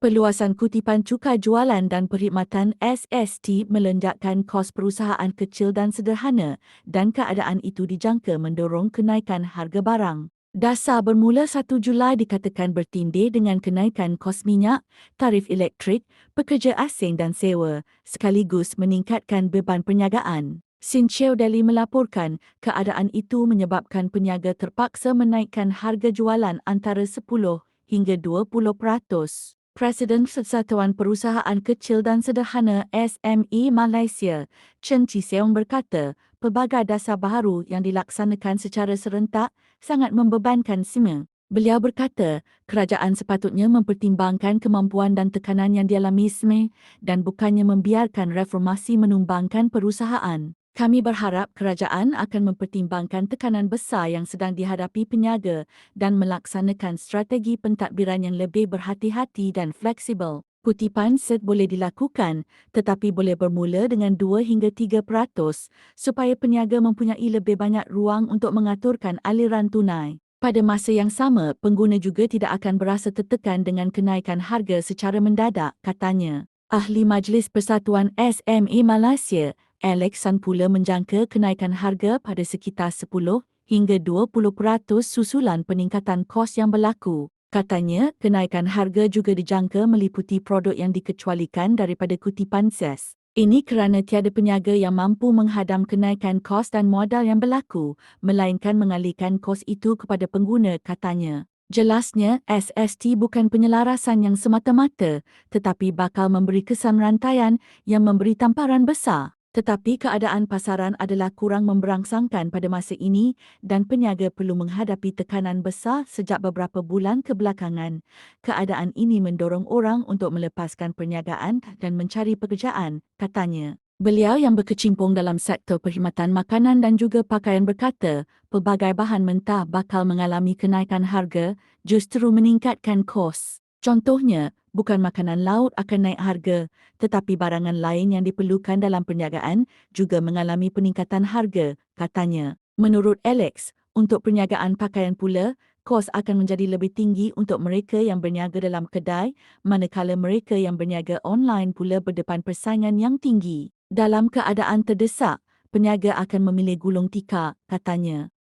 Peluasan kutipan cukai jualan dan perkhidmatan SST melenjakkan kos perusahaan kecil dan sederhana dan keadaan itu dijangka mendorong kenaikan harga barang. Dasar bermula 1 Julai dikatakan bertindih dengan kenaikan kos minyak, tarif elektrik, pekerja asing dan sewa, sekaligus meningkatkan beban perniagaan. Sincheo Delhi melaporkan keadaan itu menyebabkan peniaga terpaksa menaikkan harga jualan antara 10 hingga 20%. Presiden Persatuan Perusahaan Kecil dan Sederhana SME Malaysia, Chen Chiseong berkata, pelbagai dasar baharu yang dilaksanakan secara serentak sangat membebankan semua. Beliau berkata, kerajaan sepatutnya mempertimbangkan kemampuan dan tekanan yang dialami SME dan bukannya membiarkan reformasi menumbangkan perusahaan. Kami berharap kerajaan akan mempertimbangkan tekanan besar yang sedang dihadapi peniaga dan melaksanakan strategi pentadbiran yang lebih berhati-hati dan fleksibel. Kutipan set boleh dilakukan tetapi boleh bermula dengan 2 hingga 3 peratus supaya peniaga mempunyai lebih banyak ruang untuk mengaturkan aliran tunai. Pada masa yang sama, pengguna juga tidak akan berasa tertekan dengan kenaikan harga secara mendadak, katanya. Ahli Majlis Persatuan SME Malaysia, Alex San pula menjangka kenaikan harga pada sekitar 10 hingga 20% susulan peningkatan kos yang berlaku. Katanya, kenaikan harga juga dijangka meliputi produk yang dikecualikan daripada kutipan SES. Ini kerana tiada peniaga yang mampu menghadam kenaikan kos dan modal yang berlaku, melainkan mengalihkan kos itu kepada pengguna, katanya. Jelasnya, SST bukan penyelarasan yang semata-mata, tetapi bakal memberi kesan rantaian yang memberi tamparan besar. Tetapi keadaan pasaran adalah kurang memberangsangkan pada masa ini dan peniaga perlu menghadapi tekanan besar sejak beberapa bulan kebelakangan. Keadaan ini mendorong orang untuk melepaskan perniagaan dan mencari pekerjaan, katanya. Beliau yang berkecimpung dalam sektor perkhidmatan makanan dan juga pakaian berkata, pelbagai bahan mentah bakal mengalami kenaikan harga justru meningkatkan kos. Contohnya, bukan makanan laut akan naik harga, tetapi barangan lain yang diperlukan dalam perniagaan juga mengalami peningkatan harga, katanya. Menurut Alex, untuk perniagaan pakaian pula, kos akan menjadi lebih tinggi untuk mereka yang berniaga dalam kedai, manakala mereka yang berniaga online pula berdepan persaingan yang tinggi. Dalam keadaan terdesak, peniaga akan memilih gulung tikar, katanya.